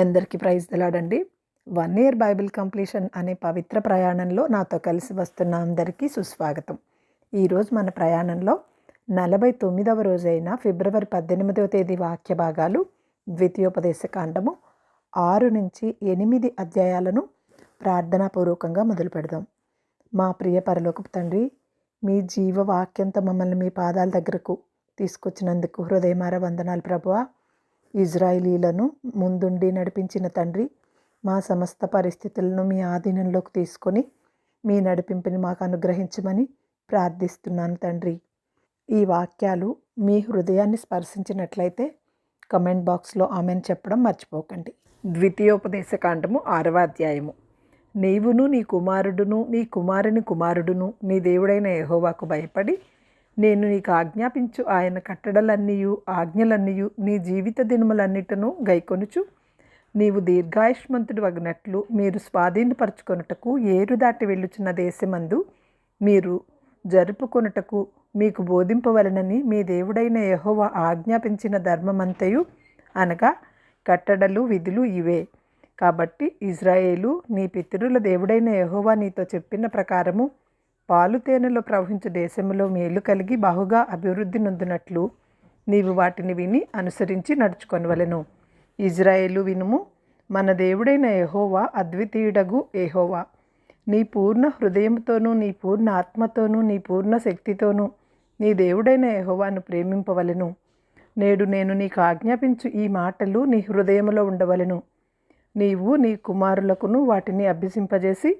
అందరికీ ప్రైజ్ తెలాడండి one year Bible completion అనే పవిత్ర ప్రయాణంలో నాతో కలిసి వస్తున్న అందరికీ సుస్వాగతం. ఈరోజు మన ప్రయాణంలో నలభై తొమ్మిదవ రోజైన ఫిబ్రవరి పద్దెనిమిదవ తేదీ వాక్య భాగాలు ద్వితీయోపదేశ కాండము ఆరు నుంచి ఎనిమిది అధ్యాయాలను ప్రార్థనాపూర్వకంగా మొదలు పెడదాం. మా ప్రియ పరలోకపు తండ్రి మీ జీవ వాక్యంతో మమ్మల్ని మీ పాదాల దగ్గరకు తీసుకొచ్చినందుకు హృదయమార వందనాలు ప్రభువా. ఇజ్రాయిలీలను ముందుండి నడిపించిన తండ్రి మా సమస్త పరిస్థితులను మీ ఆధీనంలోకి తీసుకొని మీ నడిపింపుని మాకు అనుగ్రహించమని ప్రార్థిస్తున్నాను తండ్రి. ఈ వాక్యాలు మీ హృదయాన్ని స్పర్శించినట్లయితే కమెంట్ బాక్స్లో ఆమెను చెప్పడం మర్చిపోకండి. ద్వితీయోపదేశ కాండము ఆరవ అధ్యాయము. నీవును నీ కుమారుడును నీ కుమారుని కుమారుడును నీ దేవుడైన యహోవాకు భయపడి నేను నీకు ఆజ్ఞాపించు ఆయన కట్టడలన్నీయు ఆజ్ఞలన్నీయు నీ జీవిత దినములన్నిటను గైకొనుచు. నీవు దీర్ఘాయుష్మంతుడు వగినట్లు మీరు స్వాధీనపరచుకొనుటకు ఏరు దాటి వెళ్ళుచున్న దేశమందు మీరు జరుపుకొనుటకు మీకు బోధింపవలనని మీ దేవుడైన యహోవ ఆజ్ఞాపించిన ధర్మమంతయు అనగా కట్టడలు విధులు ఇవే. కాబట్టి ఇజ్రాయేలు నీ పితరుల దేవుడైన యహోవా నీతో చెప్పిన ప్రకారము పాలు తేనెలో ప్రవహించు దేశంలో మేలు కలిగి బాహుగా అభివృద్ధి నొందినట్లు నీవు వాటిని విని అనుసరించి నడుచుకొనవలెను. ఇజ్రాయేలు వినుము మన దేవుడైన ఎహోవా అద్వితీయుడగు ఎహోవా నీ పూర్ణ హృదయంతోనూ నీ పూర్ణ ఆత్మతోనూ నీ పూర్ణ శక్తితోనూ నీ దేవుడైన ఎహోవాను ప్రేమింపవలెను. నేడు నేను నీకు ఆజ్ఞాపించు ఈ మాటలు నీ హృదయంలో ఉండవలెను. నీవు నీ కుమారులకును వాటిని అభ్యసింపజేసి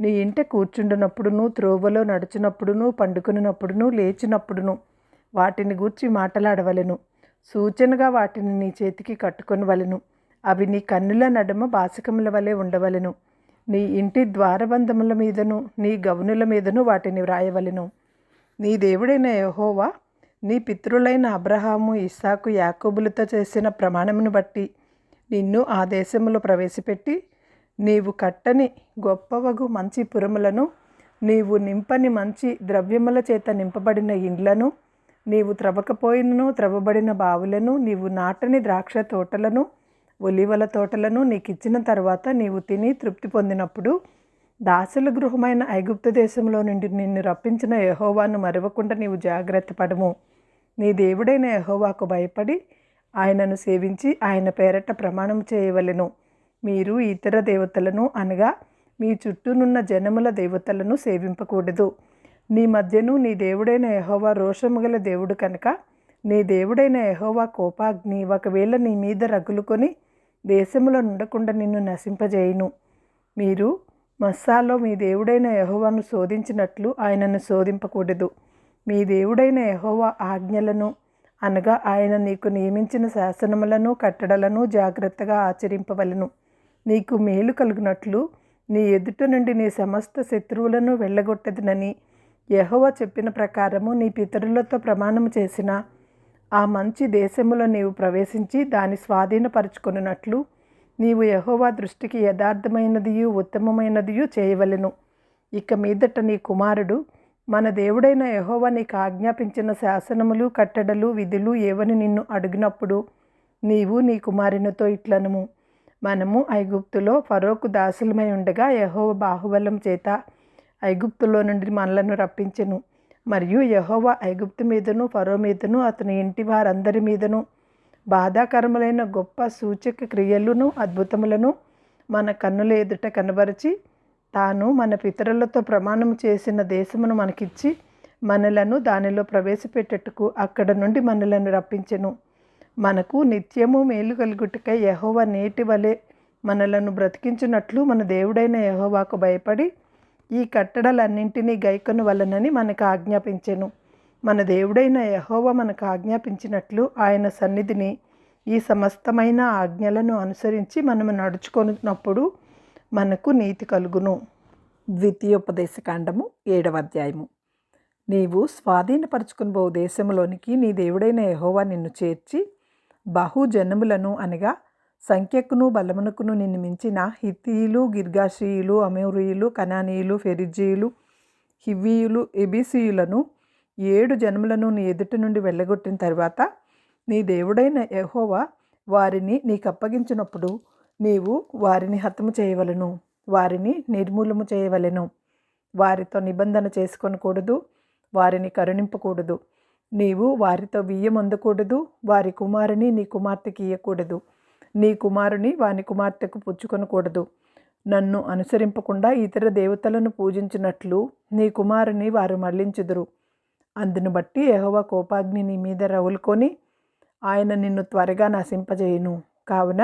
నీ ఇంట కూర్చుండినప్పుడును త్రోవలో నడుచునప్పుడును పండుకున్నప్పుడును లేచినప్పుడును వాటిని గూర్చి మాటలాడవలెను. సూచనగా వాటిని నీ చేతికి కట్టుకొనవలను. అవి నీ కన్నుల నడుమ బాసకముల వలె ఉండవలెను. నీ ఇంటి ద్వారబంధముల మీదను నీ గవనుల మీదను వాటిని వ్రాయవలెను. నీ దేవుడైన యహోవా నీ పితరులైన అబ్రహాము ఇస్సాకు యాకోబులతో చేసిన ప్రమాణమును బట్టి నిన్ను ఆ దేశంలో ప్రవేశపెట్టి నీవు కట్టని గొప్పవగు మంచి పురములను నీవు నింపని మంచి ద్రవ్యముల చేత నింపబడిన ఇండ్లను నీవు త్రవ్వకపోయినను త్రవ్వబడిన బావులను నీవు నాటని ద్రాక్ష తోటలను ఒలివల తోటలను నీకు ఇచ్చిన తర్వాత నీవు తిని తృప్తి పొందినప్పుడు దాసుల గృహమైన ఐగుప్తు దేశంలో నుండి నిన్ను రప్పించిన యహోవాను మరవకుండా నీవు జాగ్రత్త పడము. నీ దేవుడైన యహోవాకు భయపడి ఆయనను సేవించి ఆయన పేరట ప్రమాణం చేయవలెను. మీరు ఇతర దేవతలను అనగా మీ చుట్టూనున్న జనముల దేవతలను సేవింపకూడదు. నీ మధ్యను నీ దేవుడైన యహోవా రోషము గల దేవుడు కనుక నీ దేవుడైన యహోవా కోపాగ్ని ఒకవేళ నీ మీద రగులుకొని దేశంలో ఉండకుండా నిన్ను నశింపజేయును. మీరు మస్సాలో మీ దేవుడైన యహోవాను శోధించినట్లు ఆయనను శోధింపకూడదు. మీ దేవుడైన యహోవా ఆజ్ఞలను అనగా ఆయన నీకు నియమించిన శాసనములను కట్టడలను జాగ్రత్తగా ఆచరింపవలను. నీకు మేలు కలుగునట్లు నీ ఎదుట నుండి నీ సమస్త శత్రువులను వెళ్ళగొట్టదునని యహోవ చెప్పిన ప్రకారము నీ పితరులతో ప్రమాణము చేసిన ఆ మంచి దేశములో నీవు ప్రవేశించి దాని స్వాధీనపరుచుకున్నట్లు నీవు యహోవా దృష్టికి యథార్థమైనదియు ఉత్తమమైనదియు చేయవలెను. ఇక మీదట నీ కుమారుడు మన దేవుడైన యహోవా నీకు ఆజ్ఞాపించిన శాసనములు కట్టడలు విధులు ఏవని నిన్ను అడిగినప్పుడు నీవు నీ కుమారునితో ఇట్లనము. మనము ఐగుప్తులో ఫరోకు దాసులమై ఉండగా యహోవ బాహుబలం చేత ఐగుప్తులో నుండి మనలను రప్పించెను. మరియు యహోవ ఐగుప్తు మీదను ఫరో మీదను అతని ఇంటి వారందరి మీదను బాధాకరములైన గొప్ప సూచక క్రియలను అద్భుతములను మన కన్నుల ఎదుట కనబరిచి తాను మన పితరులతో ప్రమాణం చేసిన దేశమును మనకిచ్చి మనలను దానిలో ప్రవేశపెట్టేట్టుకు అక్కడ నుండి మనలను రప్పించెను. మనకు నిత్యము మేలు కలుగుటకై యహోవ నేటి వలె మనలను బ్రతికించినట్లు మన దేవుడైన యహోవాకు భయపడి ఈ కట్టడలన్నింటినీ గైకొను వలనని మనకు ఆజ్ఞాపించెను. మన దేవుడైన యహోవ మనకు ఆజ్ఞాపించినట్లు ఆయన సన్నిధిని ఈ సమస్తమైన ఆజ్ఞలను అనుసరించి మనము నడుచుకున్నప్పుడు మనకు నీతి కలుగును. ద్వితీయోపదేశ కాండము ఏడవ అధ్యాయము. నీవు స్వాధీనపరచుకుని దేశంలోనికి నీ దేవుడైన యహోవా నిన్ను చేర్చి బహుజనములను అనగా సంఖ్యకును బలమునకును నిన్ను మించిన హితీయులు గిర్గాషీయులు అమౌరీయులు కనానీయులు ఫెరిజీయులు హివ్వీయులు ఎబిసీయులను ఏడు జనములను నీ ఎదుటి నుండి వెళ్ళగొట్టిన తర్వాత నీ దేవుడైన యహోవా వారిని నీకు అప్పగించినప్పుడు నీవు వారిని హతము చేయవలను వారిని నిర్మూలము చేయవలెను. వారితో నిబంధన చేసుకొనకూడదు వారిని కరుణింపకూడదు. నీవు వారితో బియ్యం అందకూడదు వారి కుమారుని నీ కుమార్తెకి ఇయ్యకూడదు. నీ కుమారుని వాని కుమార్తెకు పుచ్చుకొనకూడదు. నన్ను అనుసరింపకుండా ఇతర దేవతలను పూజించినట్లు నీ కుమారుని వారు మళ్ళించుదురు అందును బట్టి యహోవ కోపాగ్ని నీ మీద రగులుకొని ఆయన నిన్ను త్వరగా నశింపజేయును. కావున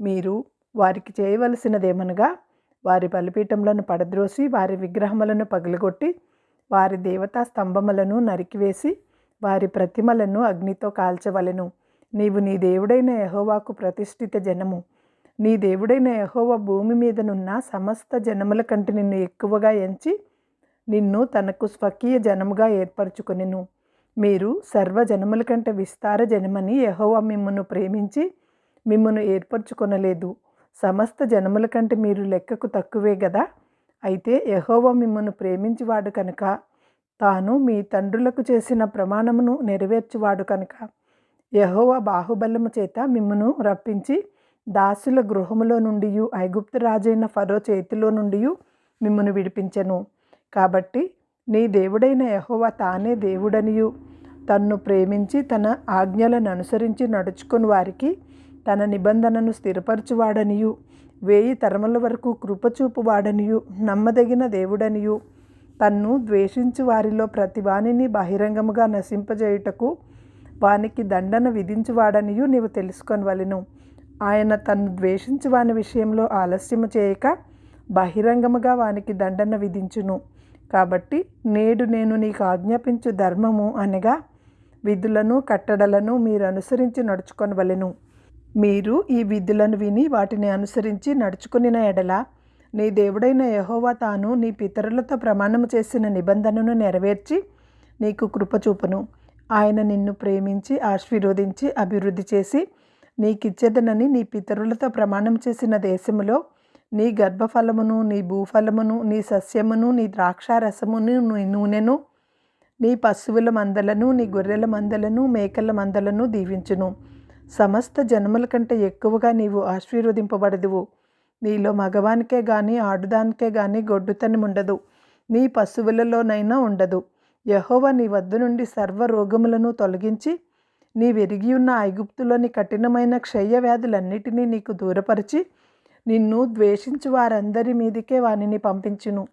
మీరు వారికి చేయవలసినదేమనగా వారి బలిపీఠములను పడద్రోసి వారి విగ్రహములను పగిలిగొట్టి వారి దేవతా స్తంభములను నరికివేసి వారి ప్రతిమలను అగ్నితో కాల్చవలెను. నీవు నీ దేవుడైన యహోవాకు ప్రతిష్ఠిత జనము. నీ దేవుడైన యహోవ భూమి మీదనున్న సమస్త జనముల కంటే నిన్ను ఎక్కువగా ఎంచి నిన్ను తనకు స్వకీయ జనముగా ఏర్పరచుకొనెను. మీరు సర్వ జనముల కంటే విస్తార జనమని యహోవా మిమ్మను ప్రేమించి మిమ్మను ఏర్పరచుకొనలేదు. సమస్త జనముల కంటే మీరు లెక్కకు తక్కువే కదా అయితే యహోవా మిమ్మను ప్రేమించువాడు కనుక తాను మీ తండ్రులకు చేసిన ప్రమాణమును నెరవేర్చువాడు కనుక. యహోవ బాహుబలము చేత మిమ్మును రప్పించి దాసుల గృహములో నుండి ఐగుప్తు రాజైన ఫరో చేతిలో నుండి మిమ్మును విడిపించెను. కాబట్టి నీ దేవుడైన యహోవ తానే దేవుడనియు. తన్ను ప్రేమించి తన ఆజ్ఞలను అనుసరించి నడుచుకుని వారికి తన నిబంధనను స్థిరపరచువాడనియు. వేయి తరముల వరకు కృపచూపువాడనియు నమ్మదగిన దేవుడనియు. తన్ను ద్వేషించు వారిలో ప్రతి వాణిని బహిరంగముగా నశింపజేయుటకు వానికి దండన విధించువాడనియు నీవు తెలుసుకొనవలెను. ఆయన తన్ను ద్వేషించు వాని విషయంలో ఆలస్యము చేయక బహిరంగముగా వానికి దండన విధించును. కాబట్టి నేడు నేను నీకు ఆజ్ఞాపించు ధర్మము అనగా విధులను కట్టడలను మీరు అనుసరించి నడుచుకొనవలెను. మీరు ఈ విధులను విని వాటిని అనుసరించి నడుచుకుని ఎడల నీ దేవుడైన యహోవా తాను నీ పితరులతో ప్రమాణము చేసిన నిబంధనను నెరవేర్చి నీకు కృపచూపును ఆయన నిన్ను ప్రేమించి ఆశీర్వదించి అభివృద్ధి చేసి నీకిచ్చేదనని నీ పితరులతో ప్రమాణం చేసిన దేశములో నీ గర్భఫలమును నీ భూఫలమును నీ సస్యమును నీ ద్రాక్షారసమును నీ నూనెను నీ పశువుల మందలను నీ గొర్రెల మందలను మేకల మందలను దీవించును. సమస్త జన్మల కంటే ఎక్కువగా నీవు ఆశీర్వదింపబడదువు. నీలో మగవానికే గాని ఆడుదానికే గాని గొడ్డుతనం ఉండదు. నీ పశువులలోనైనా ఉండదు. యహోవ నీ వద్ద నుండి సర్వ రోగములను తొలగించి నీ వెరిగి ఉన్న ఐగుప్తులోని కఠినమైన క్షయ వ్యాధులన్నిటినీ నీకు దూరపరిచి నిన్ను ద్వేషించు వారందరి మీదికే వానిని పంపించును.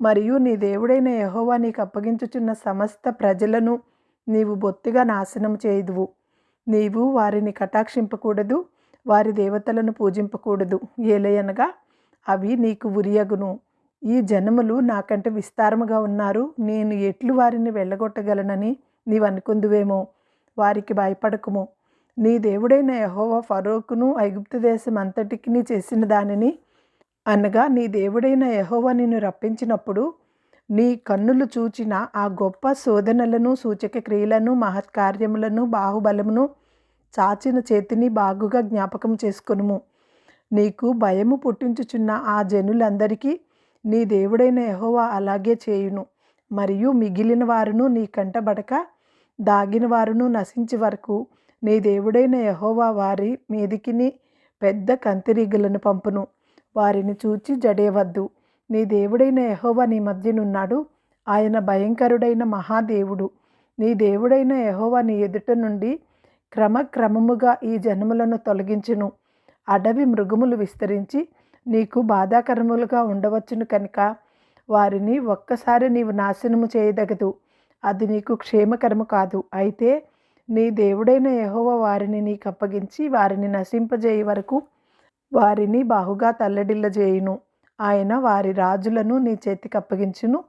మరియు నీ దేవుడైన యహోవా నీకు అప్పగించుచున్న సమస్త ప్రజలను నీవు బొత్తిగా నాశనం చేయదువు. నీవు వారిని కటాక్షింపకూడదు. వారి దేవతలను పూజింపకూడదు. ఏలయనగా అవి నీకు ఉరియగును. ఈ జనములు నాకంటే విస్తారముగా ఉన్నారు. నేను ఎట్లు వారిని వెళ్ళగొట్టగలనని నీవు అనుకుందువేమో వారికి భయపడకుము. నీ దేవుడైన యహోవ ఫరోకును ఐగుప్తు దేశం అంతటికి చేసిన దానిని అనగా నీ దేవుడైన యహోవ నిన్ను రప్పించినప్పుడు నీ కన్నులు చూచిన ఆ గొప్ప శోధనలను సూచక క్రియలను మహత్కార్యములను బాహుబలమును చాచిన చేతిని బాగుగా జ్ఞాపకం చేసుకొనుము. నీకు భయము పుట్టించుచున్న ఆ జనులందరికీ నీ దేవుడైన యహోవా అలాగే చేయును. మరియు మిగిలిన వారును నీ కంటబడక దాగిన వారును నశించి వరకు నీ దేవుడైన యహోవా వారి మీదికిని పెద్ద కంతిరీగలను పంపును. వారిని చూచి జడేవద్దు. నీ దేవుడైన యహోవా నీ మధ్యనున్నాడు. ఆయన భయంకరుడైన మహాదేవుడు. నీ దేవుడైన యహోవా నీ ఎదుట నుండి క్రమక్రమముగా ఈ జన్మలను తొలగించును. అడవి మృగములు విస్తరించి నీకు బాధాకరములుగా ఉండవచ్చును కనుక వారిని ఒక్కసారి నీవు నాశనము చేయదగదు. అది నీకు క్షేమకరము కాదు. అయితే నీ దేవుడైన యహోవ వారిని నీకు అప్పగించి వారిని నశింపజేయ వరకు వారిని బాహుగా తల్లడిల్లజేయును. ఆయన వారి రాజులను నీ చేతికి అప్పగించును.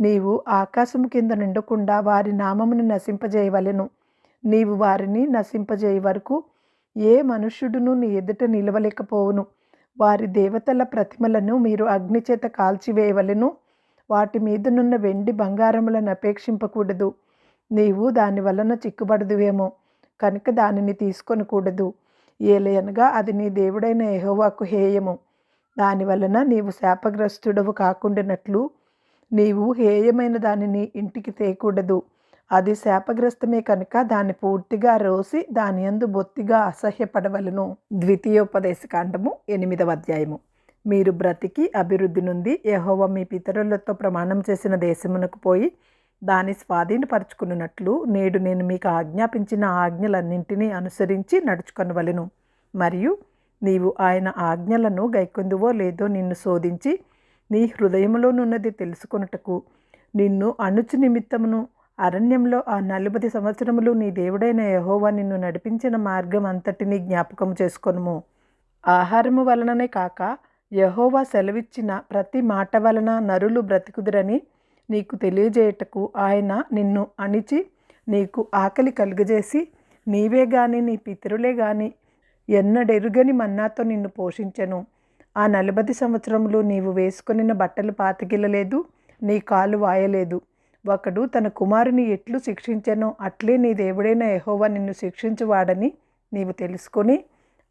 నీవు ఆకాశం కింద నిండకుండా వారి నామమును నశింపజేయవలెను. నీవు వారిని నశింపజేయ వరకు ఏ మనుష్యుడును నీ ఎదుట నిలవలేకపోవును. వారి దేవతల ప్రతిమలను మీరు అగ్నిచేత కాల్చివేయవలెను. వాటి మీదనున్న వెండి బంగారములను అపేక్షింపకూడదు. నీవు దాని వలన చిక్కుబడదువేమో. కనుక దానిని తీసుకొనకూడదు. ఏలయనగా అది నీ దేవుడైన ఎహోవాకు హేయము. దాని వలన నీవు శాపగ్రస్తుడవు కాకుండానట్లు నీవు హేయమైన దానిని ఇంటికి తేకూడదు. అది శాపగ్రస్తమే కనుక దాన్ని పూర్తిగా రోసి దాని యందు బొత్తిగా అసహ్యపడవలను. ద్వితీయోపదేశ కాండము ఎనిమిదవ అధ్యాయము. మీరు బ్రతికి అభివృద్ధి నుండి యహోవ మీ పితరులతో ప్రమాణం చేసిన దేశమునకు పోయి దాన్ని స్వాధీనపరుచుకున్నట్లు నేడు నేను మీకు ఆజ్ఞాపించిన ఆజ్ఞలన్నింటినీ అనుసరించి నడుచుకొనవలెను. మరియు నీవు ఆయన ఆజ్ఞలను గైకొందువో లేదో నిన్ను శోధించి నీ హృదయములోనున్నది తెలుసుకొనుటకు నిన్ను అణుచు నిమిత్తమును అరణ్యంలో ఆ నలుబది సంవత్సరములు నీ దేవుడైన యహోవా నిన్ను నడిపించిన మార్గం అంతటినీ జ్ఞాపకం చేసుకొనుము. ఆహారము వలననే కాక యహోవా సెలవిచ్చిన ప్రతి మాట వలన నరులు బ్రతికుదురని నీకు తెలియజేయటకు ఆయన నిన్ను అణిచి నీకు ఆకలి కలుగజేసి నీవే గాని నీ పితరులే గాని ఎన్నడెరుగని మన్నాతో నిన్ను పోషించను. ఆ నలభై సంవత్సరములు నీవు వేసుకొనిన బట్టలు పాతికిల్లలేదు నీ కాలు వాయలేదు. ఒకడు తన కుమారుని ఎట్లు శిక్షించెనో అట్లే నీ దేవుడైన యహోవా నిన్ను శిక్షించువాడని నీవు తెలుసుకొని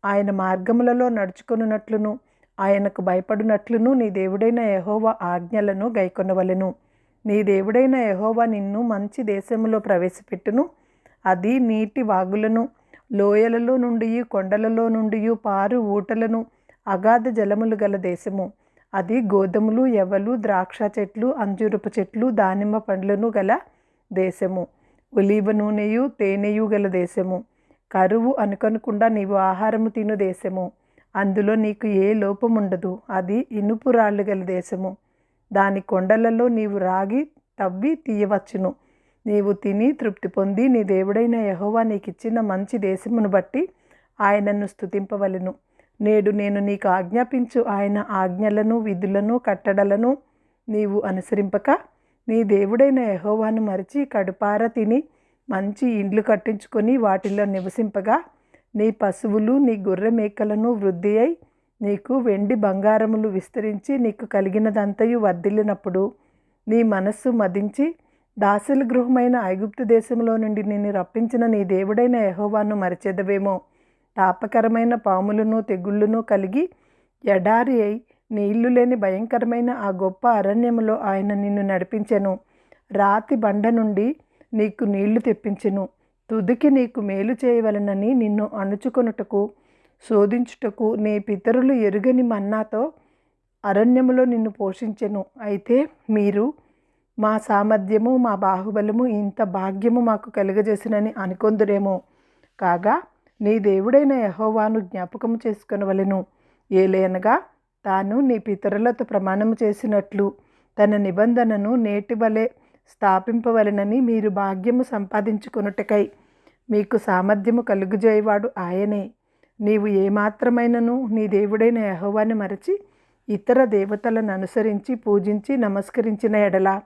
ఆయన మార్గములలో నడుచుకొనున్నట్లును ఆయనకు భయపడినట్లును నీ దేవుడైన యహోవా ఆజ్ఞలను గైకొనవలెను. నీ దేవుడైన యహోవా నిన్ను మంచి దేశములో ప్రవేశపెట్టును. అది నీటి వాగులను లోయలలో నుండి కొండలలో నుండి పారు ఊటలను అగాధ జలములు గల దేశము. అది గోధుమలు ఎవలు ద్రాక్ష చెట్లు అంజూరపు చెట్లు దానిమ్మ పండ్లను గల దేశము. ఒలీవ నూనెయు తేనెయు గల దేశము. కరువు అనుకనకుండా నీవు ఆహారము తిను దేశము. అందులో నీకు ఏ లోపముండదు. అది ఇనుపు రాళ్ళు గల దేశము. దాని కొండలలో నీవు రాగి తవ్వి తీయవచ్చును. నీవు తిని తృప్తి పొంది నీ దేవుడైన యహోవా నీకిచ్చిన మంచి దేశమును బట్టి ఆయనను స్థుతింపవలను నేడు నేను నీకు ఆజ్ఞాపించు ఆయన ఆజ్ఞలను విధులను కట్టడలను నీవు అనుసరింపక నీ దేవుడైన యహోవాను మరిచి కడుపార తిని మంచి ఇండ్లు కట్టించుకొని వాటిలో నివసింపగా నీ పశువులు నీ గొర్రె మేకలను వృద్ధి అయి నీకు వెండి బంగారములు విస్తరించి నీకు కలిగినదంతయు వర్ధిల్లినప్పుడు నీ మనస్సు మదించి దాసుల గృహమైన ఐగుప్తు దేశంలో నుండి నిన్ను రప్పించిన నీ దేవుడైన యహోవాను మరిచెదవేమో. తాపకరమైన పాములను తెగుళ్ళను కలిగి ఎడారి అయి నీళ్ళు లేని భయంకరమైన ఆ గొప్ప అరణ్యములో ఆయన నిన్ను నడిపించెను. రాతి బండ నుండి నీకు నీళ్ళు తెప్పించెను. తుదికి నీకు మేలు చేయవలనని నిన్ను అణుచుకొనుటకు శోధించుటకు నీ పితరులు ఎరుగని మన్నాతో అరణ్యములో నిన్ను పోషించెను. అయితే మీరు మా సామర్థ్యము మా బాహుబలము ఇంత భాగ్యము మాకు కలుగజేసినని అనుకొందురేమో. కాగా నీ దేవుడైన యహోవాను జ్ఞాపకము చేసుకొనవలెను ఏలేనగా తాను నీ పితరులతో ప్రమాణము చేసినట్లు తన నిబంధనను నేటి వలె స్థాపింపవలెనని మీరు భాగ్యము సంపాదించుకొనుటకై మీకు సామర్థ్యము కలుగుజేయవాడు ఆయనే. నీవు ఏమాత్రమైనను నీ దేవుడైన యహోవాని మరచి ఇతర దేవతలను అనుసరించి పూజించి నమస్కరించిన ఎడల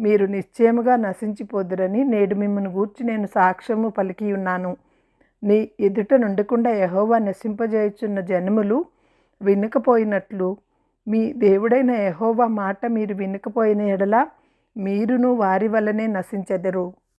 మీరు నిశ్చయముగా నశించిపోదురని నేడు మిమ్మల్ని గూర్చి నేను సాక్ష్యము పలికి ఉన్నాను నీ ఎదుట నుండకుండా యహోవా నశింపజేయుచున్న జనములు వినకపోయినట్లు మీ దేవుడైన యహోవా మాట మీరు వినకపోయిన ఎడల మీరును వారి వల్లనే నశించెదరు.